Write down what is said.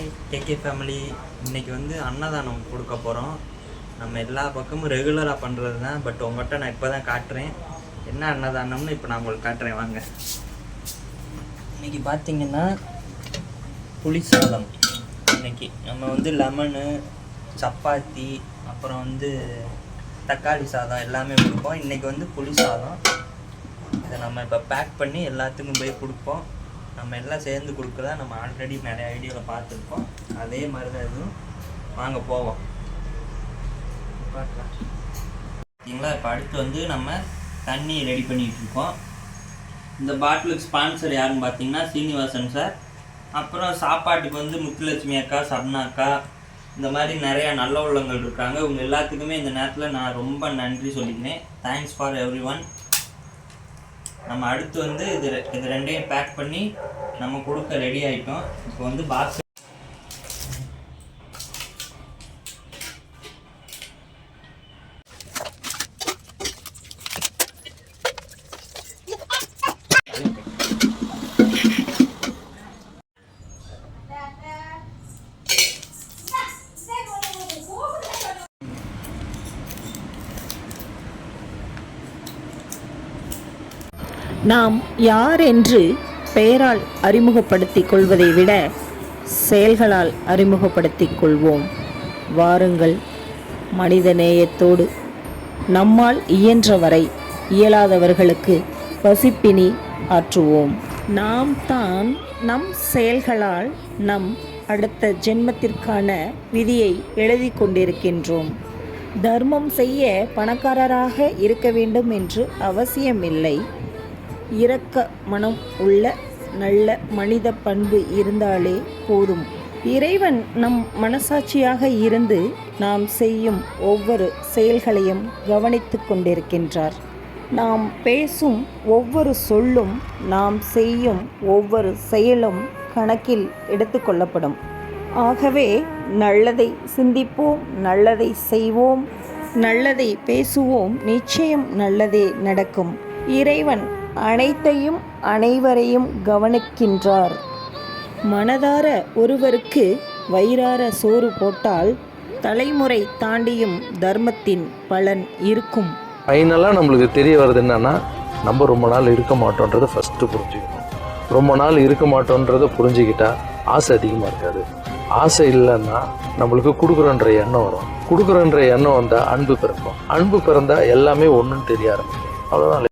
Hi KK family இன்னைக்கு வந்து அன்னதானம் கொடுக்க போகிறோம் நம்ம எல்லா பக்கமும் ரெகுலராக பண்ணுறது தான் பட் உங்கள்கிட்ட நான் இப்போ தான் காட்டுறேன். என்ன அன்னதானம்னு இப்போ நான் உங்களுக்கு காட்டுறேன். வாங்க. இன்னைக்கு பார்த்தீங்கன்னா புளி சாதம். இன்னைக்கு நம்ம வந்து லெமனு சப்பாத்தி அப்புறம் வந்து தக்காளி சாதம் எல்லாமே கொடுப்போம். இன்றைக்கி வந்து புளி சாதம். இதை நம்ம இப்போ பேக் பண்ணி எல்லாத்துக்கும் போய் கொடுப்போம். நம்ம எல்லாம் சேர்ந்து கொடுக்குறதா நம்ம ஆல்ரெடி நிறைய ஐடியாவில் பார்த்துருக்கோம். அதே மாதிரி தான் இதுவும். வாங்க போவோம். பார்க்கலாம். பார்த்தீங்களா? இப்போ அடுத்து வந்து நம்ம தண்ணி ரெடி பண்ணிகிட்டு இருக்கோம். இந்த பாட்டிலுக்கு ஸ்பான்சர் யாருன்னு பார்த்தீங்கன்னா சீனிவாசன் சார். அப்புறம் சாப்பாட்டுக்கு வந்து முத்துலட்சுமி அக்கா சப்னா அக்கா இந்த மாதிரி நிறையா நல்ல உள்ளங்கள் இருக்காங்க. இவங்க எல்லாத்துக்குமே இந்த நேரத்தில் நான் ரொம்ப நன்றி சொல்லிக்கிறேன். தேங்க்ஸ் ஃபார் எவ்ரி ஒன் நம்ம அடுத்து வந்து இது ரெ- இது ரெண்டையும் பேக் பண்ணி நம்ம கொடுக்க ரெடி ஆயிட்டோம். இப்போ வந்து பாக்ஸ் நாம் யார் என்று பெயரால் அறிமுகப்படுத்திக் கொள்வதை விட செயல்களால் அறிமுகப்படுத்திக் கொள்வோம். வாருங்கள் மனித நேயத்தோடு நம்மால் இயன்றவரை இயலாதவர்களுக்கு பசிப்பினி ஆற்றுவோம். நாம் தான் நம் செயல்களால் நம் அடுத்த ஜென்மத்திற்கான விதியை எழுதி கொண்டிருக்கின்றோம். தர்மம் செய்ய பணக்காரராக இருக்க வேண்டும் என்று அவசியமில்லை. இரக்க மனம் உள்ள நல்ல மனித பண்பு இருந்தாலே போதும். இறைவன் நம் மனசாட்சியாக இருந்து நாம் செய்யும் ஒவ்வொரு செயல்களையும் கவனித்து கொண்டிருக்கின்றார். நாம் பேசும் ஒவ்வொரு சொல்லும் நாம் செய்யும் ஒவ்வொரு செயலும் கணக்கில் எடுத்துக்கொள்ளப்படும் ஆகவே நல்லதை சிந்திப்போம் நல்லதை செய்வோம் நல்லதை பேசுவோம் நிச்சயம் நல்லதே நடக்கும். இறைவன் அனைத்தையும் அனைவரையும் கவனிக்கின்றார். மனதார ஒருவருக்கு வயிறார சோறு போட்டால் தலைமுறை தாண்டியும் தர்மத்தின் பலன் இருக்கும். ஃபைனலாக நம்மளுக்கு தெரிய வருது என்னன்னா நம்ம ரொம்ப நாள் இருக்க மாட்டோன்றதை ஃபஸ்ட்டு புரிஞ்சுக்கணும். ரொம்ப நாள் இருக்க மாட்டோன்றதை புரிஞ்சுக்கிட்டா ஆசை அதிகமாக இருக்காது. ஆசை இல்லைன்னா நம்மளுக்கு கொடுக்குறோன்ற எண்ணம் வரும். கொடுக்குறோன்ற எண்ணம் வந்தால் அன்பு பிறக்கும். அன்பு பிறந்தால் எல்லாமே ஒன்றுன்னு தெரிய ஆரம்பிக்கும். அவ்வளோதான்